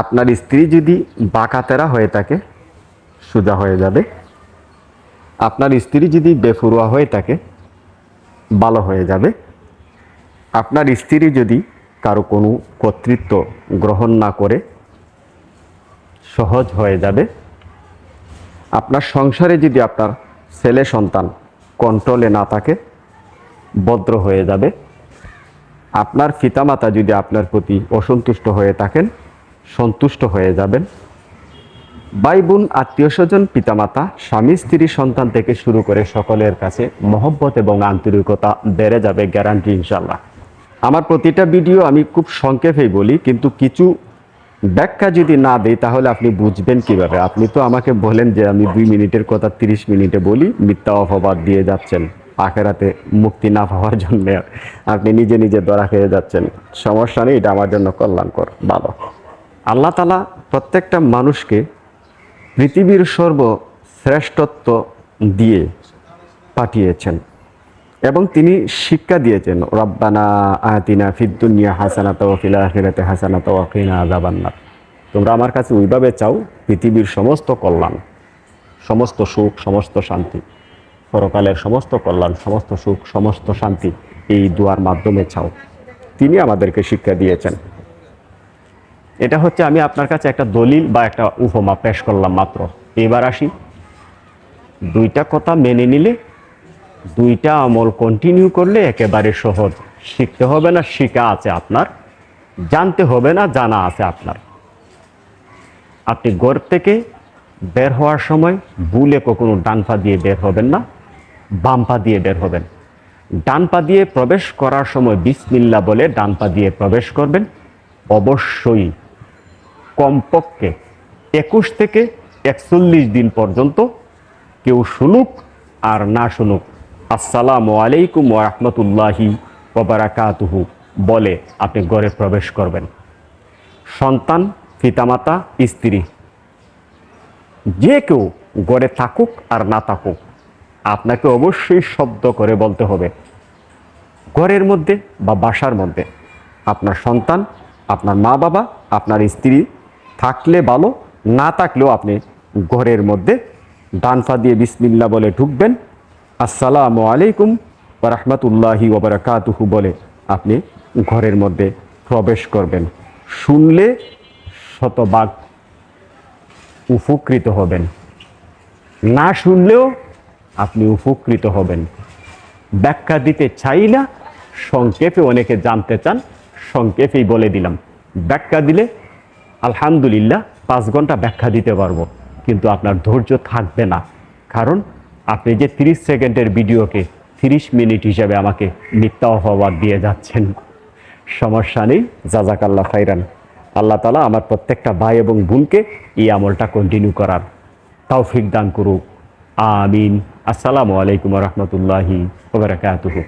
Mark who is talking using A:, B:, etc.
A: আপনার স্ত্রী যদি বাঁকাতেরা হয়ে থাকে, সোজা হয়ে যাবে। আপনার স্ত্রী যদি বেফুরুয়া হয়ে থাকে, ভালো হয়ে যাবে। আপনার স্ত্রী যদি কারও কোনো কর্তৃত্ব গ্রহণ না করে, সহজ হয়ে যাবে। আপনার সংসারে যদি আপনার ছেলে সন্তান কন্ট্রোলে না থাকে, ভদ্র হয়ে যাবে। আপনার পিতামাতা যদি আপনার প্রতি অসন্তুষ্ট হয়ে থাকেন সন্তুষ্ট হয়ে যাবেন। ভাই বোন, আত্মীয় স্বজন, পিতামাতা, স্বামী, স্ত্রী, সন্তান থেকে শুরু করে সকলের কাছে মহব্বত এবং আন্তরিকতা বেড়ে যাবে গ্যারান্টি ইনশাল্লাহ আমার প্রতিটা ভিডিও আমি খুব সংক্ষেপেই বলি, কিন্তু কিছু ব্যাখ্যা যদি না দেই, তাহলে আপনি বুঝবেন কীভাবে। আপনি তো আমাকে বলেন যে আমি দুই মিনিটের কথা তিরিশ মিনিটে বলি, মিথ্যা অপবাদ দিয়ে যাচ্ছেন। আখেরাতে মুক্তি না পাওয়ার জন্য আপনি নিজে নিজে ধরা খেয়ে যাচ্ছেন। সমস্যা নেই, এটা আমার জন্য কল্যাণকর, ভালো। আল্লাহ তালা প্রত্যেকটা মানুষকে পৃথিবীর সর্বশ্রেষ্ঠত্ব দিয়ে পাঠিয়েছেন এবং তিনি শিক্ষা দিয়েছেন, রব্বানা আতিনা ফিদ্দুনিয়া হাসানাত ও ফিল আখিরাতে হাসানাত ও কিনা আযাবান্নার। তোমরা আমার কাছে ওইভাবে চাও, পৃথিবীর সমস্ত কল্যাণ, সমস্ত সুখ, সমস্ত শান্তি, পরকালের সমস্ত কল্যাণ, সমস্ত সুখ, সমস্ত শান্তি এই দুয়ার মাধ্যমে চাও। তিনি আমাদেরকে শিক্ষা দিয়েছেন। এটা হচ্ছে আমি আপনার কাছে একটা দলিল বা একটা উপমা পেশ করলাম মাত্র। এবার আসি। দুইটা কথা মেনে নিলে, দুইটা আমল কন্টিনিউ করলে একেবারে সহজ। শিখতে হবে না, শিখা আছে আপনার, জানতে হবে না, জানা আছে আপনার। আপনি ঘর থেকে বের হওয়ার সময় ভুলে কখনো ডান পা দিয়ে বের হবেন না, বাম পা দিয়ে বের হবেন। ডান পা দিয়ে প্রবেশ করার সময় বিসমিল্লা বলে ডান পা দিয়ে প্রবেশ করবেন। অবশ্যই কমপক্ষে একুশ থেকে একচল্লিশ দিন পর্যন্ত কেউ শুনুক আর না শুনুক। আসসালামু আলাইকুম রহমতুল্লাহি ওবারাকাতুহু বলে আপনি ঘরে প্রবেশ করবেন। সন্তান, পিতামাতা, স্ত্রী, যে কেউ গড়ে থাকুক আর না থাকুক, আপনাকে অবশ্যই শব্দ করে বলতে হবে। ঘরের মধ্যে বা বাসার মধ্যে আপনার সন্তান, আপনার মা বাবা আপনার স্ত্রী থাকলে ভালো, না থাকলেও আপনি ঘরের মধ্যে ডান পা দিয়ে বিসমিল্লা বলে ঢুকবেন। আসসালামু আলাইকুম রহমতুল্লাহি ওবরাকাতুহু বলে আপনি ঘরের মধ্যে প্রবেশ করবেন। শুনলে শতভাগ উপকৃত হবেন। না শুনলেও আপনি উপকৃত হবেন। ব্যাখ্যা দিতে চাই না, সংক্ষেপে অনেকে জানতে চান, সংক্ষেপেই বলে দিলাম। ব্যাখ্যা দিলে আলহামদুলিল্লাহ, পাঁচ ঘণ্টা ব্যাখ্যা দিতে পারব, কিন্তু আপনার ধৈর্য থাকবে না। কারণ আপনি যে তিরিশ সেকেন্ডের ভিডিওকে তিরিশ মিনিট হিসাবে আমাকে মিথ্যা অপবাদ দিয়ে যাচ্ছেন, সমস্যা নেই জাজাকাল্লা খাইরান আল্লাহ তালা আমার প্রত্যেকটা ভাই এবং বোনকে এই আমলটা কন্টিনিউ করার তৌফিক দান করুক। আমিন। আসসালামু আলাইকুম রহমতুল্লাহি ওবরাকাতুহু